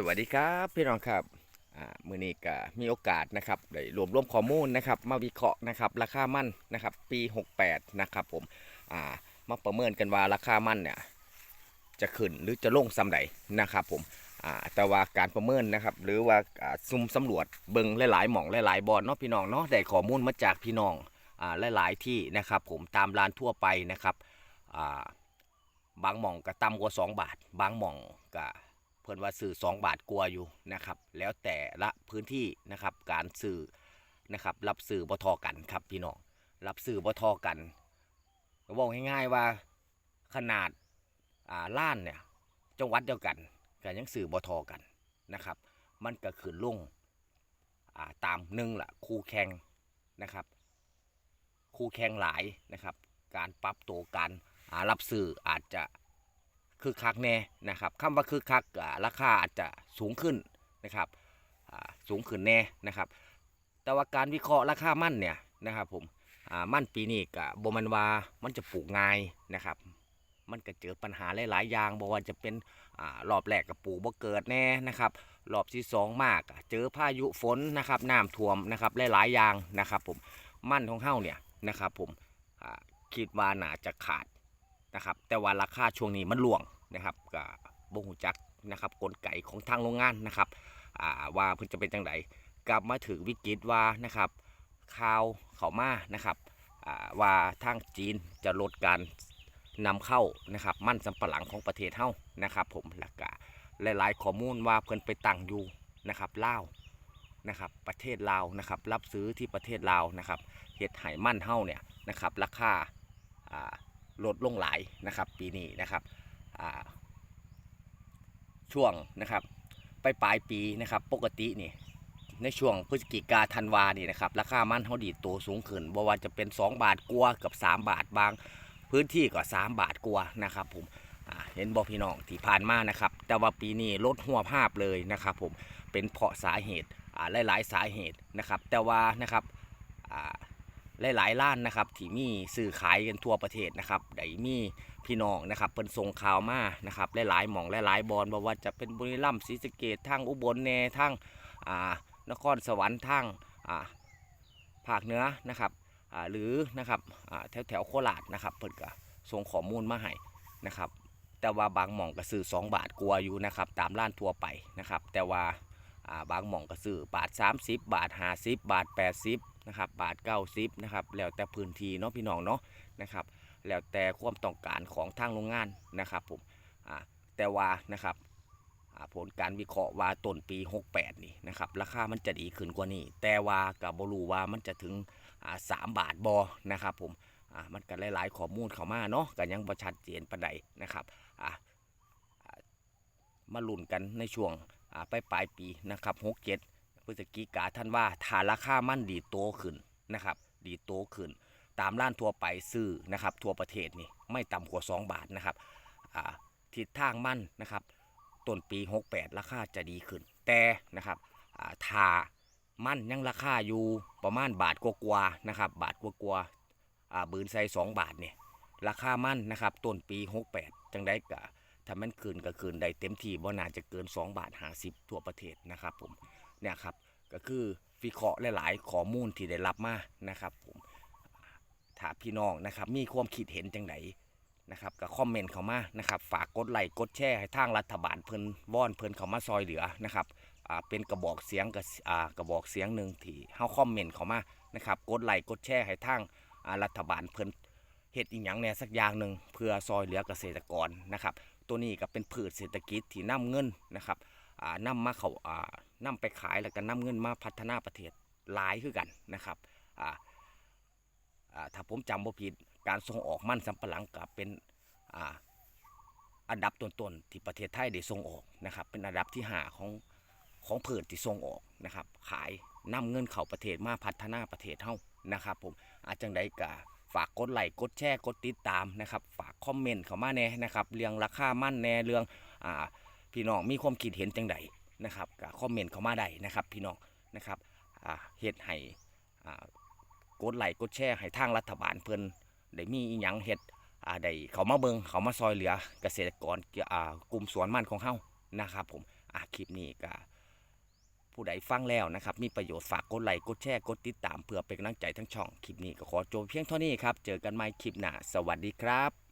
สวัสดีครับพี่น้องครับมือนี้ก็มีโอกาสนะครับได้รวบรวมข้อมูลนะครับมาวิเคราะห์นะครับราคามั่นนะครับปี 68 นะครับผมมาประเมินกันว่าราคามั่นเนี่ยจะขึ้นหรือจะลงซ้ำใดนะครับผมแต่ว่าการประเมินนะครับหรือว่าซุ่มสำรวจเบิงหลายๆหม่องหลายๆบอลเนาะพี่น้องเนาะได้ข้อมูลมาจากพี่น้องหลายๆที่นะครับผมตามร้านทั่วไปนะครับบางหม่องก็ต่ำกว่า 2 บาท บางหม่องก็ พิ่นว่าสื่อ 2 บาทกลัวอยู่นะครับแล้วแต่ละพื้นที่นะครับการสื่อนะครับรับสื่อบ่ทอกันครับพี่น้องรับสื่อบ่ทอกันบอกง่ายๆว่าขนาดอ่าล้านเนี่ยจังหวัดเดียวกันก็ยังสื่อบ่ทอกันนะครับ มันก็ขึ้นลงอ่าตามหนึ่งละคู่แข่งนะครับ คู่แข่งหลายนะครับ การปรับตัวการรับสื่ออาจจะ คือคักแน่นะครับคำว่าคือคักราคาอาจจะสูงขึ้นนะครับสูงขึ้นแน่นะครับ แต่ว่าการวิเคราะห์ราคามั่นเนี่ยนะครับผมมั่นปีนี้กับบมันวามันจะปลูกง่ายนะครับ มันก็เจอปัญหาหลายๆอย่างบอกว่าจะเป็นอรอบแรกกับปลูกบ่เกิดแน่นะครับรอบที่สองมากเจอพายุฝนนะครับน้ำท่วมนะครับหลายๆอย่างนะครับผมมั่นของเฮาเนี่ยนะครับผมคิดว่าน่าจะขาด นะครับ แต่ว่าราคาช่วงนี้มันหลวงนะครับก็บ่หูจักนะครับกลไกของทางโรงงานนะครับว่าเพิ่นจะเป็นจังไดกลับมาถึงวิกฤตว่านะครับข่าวเขามานะครับว่าทางจีนจะลดการนำเข้านะครับมั่นสำปะหลังของประเทศเฮานะครับ ผมแล้วก็หลายๆข้อมูลว่าเพิ่นไปตั้งอยู่นะครับลาวนะครับประเทศลาวนะครับรับซื้อที่ประเทศลาวนะครับเฮ็ดให้มันเฮาเนี่ยนะครับราคาอ่า ลดลงหลายนะครับ ปีนี้นะครับช่วงนะครับไปปลายปีนะครับ ปกตินี่ในช่วงพฤศจิกาธันวานี่นะครับราคามันเขาดีตัวสูงขึ้นบ่ว่าจะเป็น 2 บาทกว่ากับ 3 บาทบาง พื้นที่ก็ 3 บาทกว่านะครับผมเห็นบอกพี่น้องที่ผ่านมานะครับ แต่ว่าปีนี้ลดหัวภาพเลยนะครับ ผมเป็นเพราะสาเหตุอ่าหลายๆสาเหตุนะครับ แต่ว่านะครับ หลายๆร้านนะครับที่มีสื่อขายกันทั่วประเทศนะครับได้มีพี่น้องนะครับเป็นส่งข่าวมานะครับหลายๆหม่องหลายๆบอลบอกว่าจะเป็นบุรีรัมย์ศรีสะเกดทางอุบลแน่ทางอ่านครสวรรค์ทางอ่าภาคเหนือนะครับอ่าหรือนะครับอ่าแถวแถวโคราชนะครับเพิ่นก็ส่งข้อมูลมาให้นะครับแต่ว่าบางหม่องก็ซื้อ2 บาทกลัวอยู่นะครับตามร้านทั่วไปนะครับแต่ว่าอ่าบางหม่องก็ซื้อบาท 30 บาท 50 บาท 80 นะครับบาท90นะครับแล้วแต่พื้นที่เนาะพี่น้องเนาะนะครับแล้วแต่ความต้องการของทางโรงงานนะครับผมอ่าแต่ว่านะครับอ่าผลการวิเคราะห์ว่าต้นปี 68 นี่นะครับราคามันจะดีขึ้นกว่านี้ แต่ว่ากับบรูว่ามันจะถึงสามบาทบอนะครับผมอ่ามันก็หลายๆข้อมูลเข้ามาเนาะก็ยังประชัดเจนปานใดนะครับอ่ามาลุ้นกันในช่วงอ่าปลายปลายปีนะครับ 67 พฤศจิกาท่านว่าถ้าราคามันดีโตขึ้นนะครับ ดีโตขึ้น ตามร้านทั่วไปซื้อนะครับ ทั่วประเทศนี่ไม่ต่ำกว่า 2 บาทนะครับอ่าทิศทางมันนะครับต้นปี 68 ราคาจะดีขึ้น แต่นะครับอ่าถ้ามันยังราคาอยู่ประมาณบาทกว่าๆนะครับ บาทกว่าๆอ่าบืนใส่2บาทเนี่ยราคามันนะครับต้นปี 68 จังได้กะถ้ามันคืนก็คืนได้เต็มที่บ่น่าจะเกิน 2 บาท50ทั่วประเทศนะครับผม เนี่ยครับก็คือวิเคราะห์หลาย ๆ ข้อมูลที่ได้รับมานะครับผมถ้าพี่น้องนะครับมีความคิดเห็นจังไดนะครับก็คอมเมนต์เข้ามานะครับฝากกดไลค์กดแชร์ให้ทางรัฐบาลเพิ่นว่อนเพิ่นเข้ามาซอยเหลือนะครับเป็นกระบอกเสียงกับกระบอกเสียงหนึ่งที่เฮาคอมเมนต์เข้ามานะครับกดไลค์กดแชร์ให้ทางรัฐบาลเพิ่นเฮ็ดอีหยังแหน่สักอย่างหนึ่งเพื่อซอยเหลือเกษตรกรนะครับตัวนี้ก็เป็นพืชเศรษฐกิจที่นำเงินนะครับ อ่านำมาเขาอ่านำไปขายแล้วก็นำเงินมาพัฒนาประเทศหลายคือกันนะครับอ่าอ่าถ้าผมจำบ่ผิดการส่งออกมันสำปะหลังก็เป็นอ่าอันดับต้นๆที่ประเทศไทยได้ส่งออกนะครับ เป็นอันดับที่หาของของพืชที่ส่งออกนะครับ ขายนำเงินเข้าประเทศมาพัฒนาประเทศเฮานะครับ ผมอาจังใดก็ฝากกดไลค์กดแชร์กดติดตามนะครับ ฝากคอมเมนต์เข้ามาแน่นะครับ เรื่องราคามั่นแน่เรื่องอ่า พี่น้องมีความคิดเห็นจังใดนะครับก็คอมเมนต์เข้ามาได้นะครับ พี่น้องนะครับเฮ็ดให้กดไลค์กดแชร์ให้ทางรัฐบาลเพิ่นได้มีอีหยังเฮ็ดได้เขามาเบิงเขามาซอยเหลือเกษตรกรกลุ่มสวนมันของเฮานะครับ ผมคลิปนี้ก็ผู้ใดฟังแล้วนะครับ มีประโยชน์ฝากกดไลค์กดแชร์กดติดตามเพื่อเป็นกำลังใจทั้งช่อง คลิปนี้ก็ขอจบเพียงเท่านี้ครับ เจอกันใหม่คลิปหน้า สวัสดีครับ